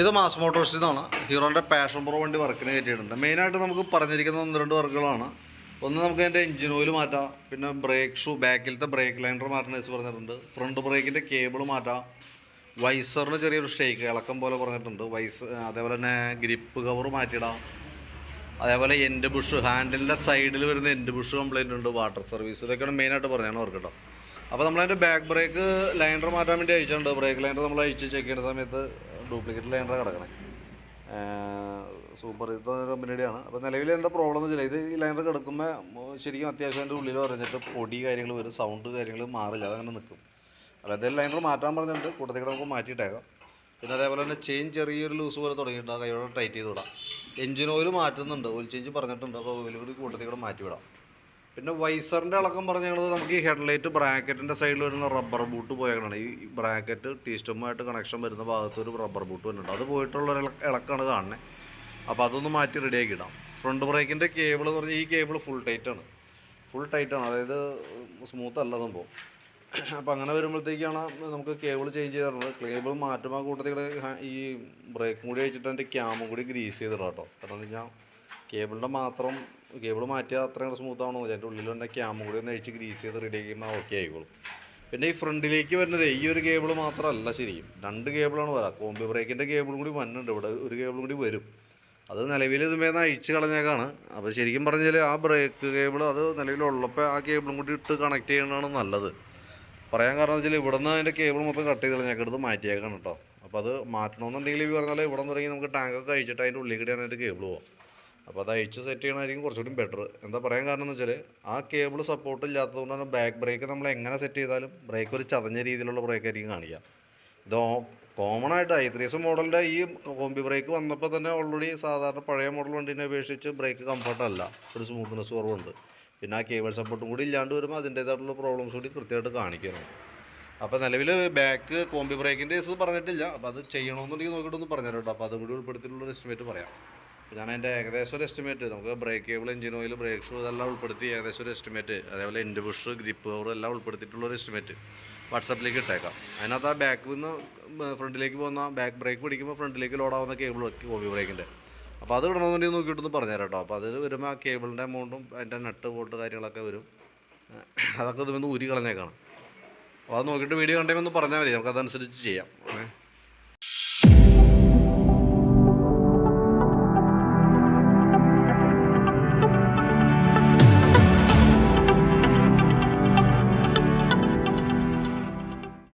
ഇത് മാസ് മോട്ടോഴ്സിൽ നിന്നാണ് ഹീറോന്റെ passion pro വണ്ടി വർക്കിന് കയറ്റിയിട്ടുണ്ട്. മെയിനായിട്ട് നമുക്ക് പറഞ്ഞിരിക്കുന്ന ഒന്ന് രണ്ട് വർക്കുകളാണ്. ഒന്ന് നമുക്ക് അതിന്റെ എഞ്ചിൻ ഓയിൽ മാറ്റാം. പിന്നെ ബ്രേക്ക് ഷൂ ബാക്കിലത്തെ ബ്രേക്ക് ലൈനർ മാറ്റണ പറഞ്ഞിട്ടുണ്ട്. ഫ്രണ്ട് ബ്രേക്കിന്റെ കേബിൾ മാറ്റാം. വൈസറിന് ചെറിയൊരു ഷേക്ക് ഇളക്കം പോലെ പറഞ്ഞിട്ടുണ്ട്. വൈസ് അതേപോലെ തന്നെ ഗ്രിപ്പ് കവർ മാറ്റിയിടാം. അതേപോലെ എൻഡ് ബുഷ് ഹാൻഡിലിന്റെ സൈഡിൽ വരുന്ന എൻഡ് ബുഷ് കംപ്ലൈന്റ് ഉണ്ട്. വാട്ടർ സർവീസ് ഇതൊക്കെയാണ് മെയിനായിട്ട് പറഞ്ഞാണ് വർക്ക് കേട്ടോ അപ്പോൾ നമ്മളതിന്റെ ബാക്ക് ബ്രേക്ക് ലൈനർ മാറ്റാൻ വേണ്ടി അയച്ചിട്ടുണ്ട്. ബ്രേക്ക് ലൈനർ നമ്മൾ അയച്ച് ചെക്ക് ചെയ്യുന്ന സമയത്ത് ഡ്യൂപ്ലിക്കേറ്റ് ലൈനറാണ് കിടക്കണേ. സൂപ്പർ. ഇത് കമ്പനിയുടെയാണ്. അപ്പോൾ നിലവിൽ എന്താ പ്രോബ്ലം എന്ന് വെച്ചാൽ ഇത് ഈ ലൈനർ കിടക്കുമ്പോൾ ശരിക്കും അത്യാവശ്യം അതിന്റെ ഉള്ളിൽ പറഞ്ഞിട്ട് പൊടി കാര്യങ്ങൾ വരും സൗണ്ട് കാര്യങ്ങൾ മാറില്ല അതങ്ങനെ നിൽക്കും അപ്പോൾ അതേ ലൈനർ മാറ്റാൻ പറഞ്ഞിട്ട് കൂട്ടത്തിൽ കൂടെ നമുക്ക് മാറ്റിയിട്ടേക്കാം. പിന്നെ അതേപോലെ തന്നെ ചെയിൻ ചെറിയൊരു ലൂസ് പോലെ തുടങ്ങിയിട്ടുണ്ട്. ആ കൈയോടെ ടൈറ്റ് ചെയ്ത് വിടാം. എഞ്ചിൻ ഓയിൽ മാറ്റുന്നുണ്ട്. ഓയിൽ ചേഞ്ച് പറഞ്ഞിട്ടുണ്ട്. അപ്പോൾ ഓയിൽ കൂടി കൂട്ടത്തിൽ കൂടെ മാറ്റി വിടാം. പിന്നെ വൈസറിന്റെ ഇളക്കം പറഞ്ഞത് നമുക്ക് ഈ ഹെഡ്ലൈറ്റ് ബ്രാക്കറ്റിന്റെ സൈഡിൽ വരുന്ന റബ്ബർ ബൂട്ട് പോയാണ് ഈ ബ്രാക്കറ്റ് ടീ സ്റ്റമ്മായിട്ട് കണക്ഷൻ വരുന്ന ഭാഗത്ത് ഒരു റബ്ബർ ബൂട്ട് വരുന്നുണ്ട് അത് പോയിട്ടുള്ള ഒരു ഇള- ഇളക്കാണ് കാണുന്നത് അപ്പോൾ അതൊന്ന് മാറ്റി റെഡിയാക്കി ഇടാം. ഫ്രണ്ട് ബ്രേക്കിന്റെ കേബിൾ എന്ന് പറഞ്ഞാൽ ഈ കേബിൾ ഫുൾ ടൈറ്റാണ് ഫുൾ ടൈറ്റാണ് അതായത് സ്മൂത്ത് അല്ല സംഭവം. അപ്പോൾ അങ്ങനെ വരുമ്പോഴത്തേക്കാണ് നമുക്ക് കേബിൾ ചേഞ്ച് ചെയ്തിട്ടുള്ളത്. കേബിൾ മാറ്റുമ്പോൾ കൂട്ടത്തിൽ ഈ ബ്രേക്കും കൂടി വെച്ചിട്ട് അതിന്റെ ക്യാമും കൂടി ഗ്രീസ് ചെയ്തിടാം കേട്ടോ. കാരണം എന്ന് വെച്ചാൽ കേബിളിന്റെ മാത്രം കേബിൾ മാറ്റിയാൽ അത്രയും സ്മൂത്ത് ആവണോ? അതിന്റെ ഉള്ളിൽ തന്നെ ക്യാമും കൂടി ഒന്ന് അഴിച്ച് ഗ്രീസ് ചെയ്ത് റെഡി ആക്കിയുമ്പോൾ ഓക്കെ ആയിക്കോളും. പിന്നെ ഈ ഫ്രണ്ടിലേക്ക് വരുന്നത് ഈ ഒരു കേബിൾ മാത്രമല്ല ശരിയും രണ്ട് കേബിളാണ് വരാം. കോമ്പി ബ്രേക്കിന്റെ കേബിളും കൂടി വന്നിട്ടുണ്ട്. ഇവിടെ ഒരു കേബിളും കൂടി വരും. അത് നിലവിൽ ഇതുമേന്ന് അഴിച്ച് കളഞ്ഞേക്കാണ്. അപ്പോൾ ശരിക്കും പറഞ്ഞാൽ ആ ബ്രേക്ക് കേബിൾ അത് നിലവിലുള്ളപ്പോൾ ആ കേബിളും കൂടി ഇട്ട് കണക്ട് ചെയ്യുന്നതാണ് നല്ലത്. പറയാൻ കാരണം വെച്ചാൽ ഇവിടെ നിന്ന് അതിന്റെ കേബിൾ മൊത്തം കട്ട് ചെയ്ത് കളഞ്ഞേക്കെടുത്ത് മാറ്റിയേക്കാണ് കേട്ടോ. അപ്പോൾ അത് മാറ്റണമെന്നുണ്ടെങ്കിൽ ഈ പറഞ്ഞാൽ ഇവിടെ നിന്ന് തുടങ്ങി നമുക്ക് ടാങ്കൊക്കെ അഴിച്ചിട്ട് അതിന്റെ ഉള്ളിൽ കൂടിയാണ് അതിന്റെ കേബിൾ പോകാം അപ്പോൾ അത് അഴിച്ച് സെറ്റ് ചെയ്യണമായിരിക്കും കുറച്ചുകൂടി ബെറ്റർ എന്താ പറയാൻ കാരണം എന്ന് വെച്ചാൽ ആ കേബിൾ സപ്പോർട്ട് ഇല്ലാത്തതുകൊണ്ടാണ് ബാക്ക് ബ്രേക്ക് നമ്മൾ എങ്ങനെ സെറ്റ് ചെയ്താലും ബ്രേക്ക് ഒരു ചതഞ്ഞ രീതിയിലുള്ള ബ്രേക്ക് ആയിരിക്കും കാണിക്കുക ഇത് കോമൺ ആയിട്ട് ഐ ത്രീ എസ് മോഡലിന്റെ ഈ കോമ്പി ബ്രേക്ക് വന്നപ്പോൾ തന്നെ ഓൾറെഡി സാധാരണ പഴയ മോഡൽ വണ്ടീനെ അപേക്ഷിച്ച് ബ്രേക്ക് കംഫർട്ടല്ല ഒരു സ്മൂത്ത്നെസ് കുറവുണ്ട്. പിന്നെ ആ കേബിൾ സപ്പോർട്ടും കൂടി ഇല്ലാണ്ട് വരുമ്പോൾ അതിന്റേതായിട്ടുള്ള പ്രോബ്ലംസ് കൂടി കൃത്യമായിട്ട് കാണിക്കണം. അപ്പോൾ നിലവിൽ ബാക്ക് കോമ്പി ബ്രേക്കിന്റെ കേസ് പറഞ്ഞിട്ടില്ല. അപ്പോൾ അത് ചെയ്യണമെന്നുണ്ടെങ്കിൽ നോക്കിയിട്ടൊന്ന് പറഞ്ഞു കേട്ടോ അപ്പോൾ അതും കൂടി ഉൾപ്പെടുത്തിയിട്ടുള്ള എസ്റ്റിമേറ്റ് പറയാം. ഞാൻ അതിന്റെ ഏകദേശം ഒരു എസ്റ്റിമേറ്റ് നമുക്ക് brake cable engine oil brake shoe ഇതെല്ലാം ഉൾപ്പെടുത്തി ഏകദേശം ഒരു എസ്റ്റിമേറ്റ് അതേപോലെ എന്റെ ബുഷ് ഗ്രിപ്പ് കവർ എല്ലാം ഉൾപ്പെടുത്തിയിട്ടുള്ള ഒരു എസ്റ്റിമേറ്റ് വാട്സപ്പിലേക്ക് ഇട്ടേക്കാം. അതിനകത്ത് ആ ബാക്കിൽ നിന്ന് ഫ്രണ്ടിലേക്ക് പോകുന്ന ബാക്ക് ബ്രേക്ക് പിടിക്കുമ്പോൾ ഫ്രണ്ടിലേക്ക് ലോഡാവുന്ന കേബിൾ കോമ്പി ബ്രേക്കിന്റെ അപ്പോൾ അത് ഇടണമെന്നുണ്ടെങ്കിൽ നോക്കിയിട്ടൊന്ന് പറഞ്ഞുതരാം കേട്ടോ. അപ്പോൾ അതിൽ വരുമ്പോൾ ആ കേബിളിന്റെ എമൗണ്ടും അതിന്റെ നട്ട് പോട്ട് കാര്യങ്ങളൊക്കെ വരും. അതൊക്കെ ഇതുമെന്ന് ഊരി കളഞ്ഞേക്കാണ് അപ്പോൾ അത് നോക്കിയിട്ട് വീഡിയോ കണ്ടെങ്കിൽ ഒന്ന് പറഞ്ഞാൽ മതി. നമുക്കതനുസരിച്ച് ചെയ്യാം.